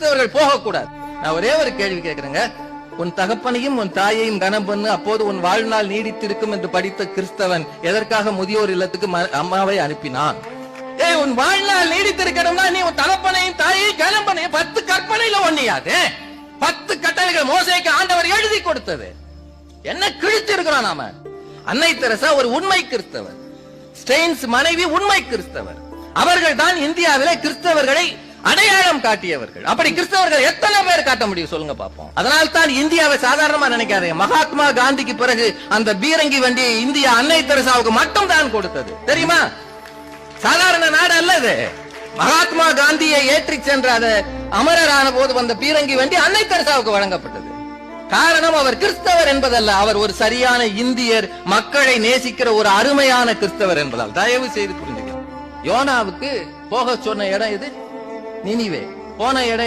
கிறிஸ்தவர்கள் போகக்கூடாது. நான் ஒரே ஒரு கேள்வி கேட்கிறேங்க. உன் தகப்பனையும் உன் தாயையும் கனம் பண்ணு அப்போது உன் வாழ்நாள் நீடித்திருக்கும் என்று படித்த கிறிஸ்தவன் எதற்காக முதியோர் இல்லத்துக்கு அம்மாவை அனுப்பினான்? ஏய் உன் வாழ்நாள் நீடித்திருக்கணும்னா நீ உன் தகப்பனையும் தாயையும் கனம் பண்ணு. பத்து கற்பனையில ஒண்ணியாது. பத்து கட்டளைகள் மோசைக்கு ஆண்டவர் எழுதி கொடுத்தது. என்ன கிழித்து இருக்கிறோம் நாம? அன்னை தெரசா ஒரு உண்மை கிறிஸ்தவர். ஸ்டெயின்ஸ் மனைவி உண்மை கிறிஸ்தவர். அவர்கள் தான் இந்தியாவிலே கிறிஸ்தவர்களை அடையாளம் காட்டியவர்கள். அப்படி கிறிஸ்தவர்கள் எத்தனை பேர் காட்ட முடியும் சொல்லுங்க பார்ப்போம். அதனால் தான் இந்தியாவை சாதாரணமா நினைக்காதீங்க மகாத்மா காந்திக்கு பிறகு அந்த பீரங்கி வண்டியை இந்தியா அன்னை தெரசாவுக்கு மட்டும் தான் கொடுத்தது. தெரியுமா? சாதாரண நாடு அல்ல இது மகாத்மா காந்தியை ஏற்றி சென்ற அது அமரரான போது வந்த பீரங்கி வண்டி அன்னை தெரசாவுக்கு வழங்கப்பட்டது. காரணம் அவர் கிறிஸ்தவர் என்பதல்ல. அவர் ஒரு சரியான இந்தியர் மக்களை நேசிக்கிற ஒரு அருமையான கிறிஸ்தவர் என்பதால். தயவு செய்து புரிஞ்சுக்க யோனாவுக்கு போக சொன்ன இடம் இது நினிவே. போன இடம்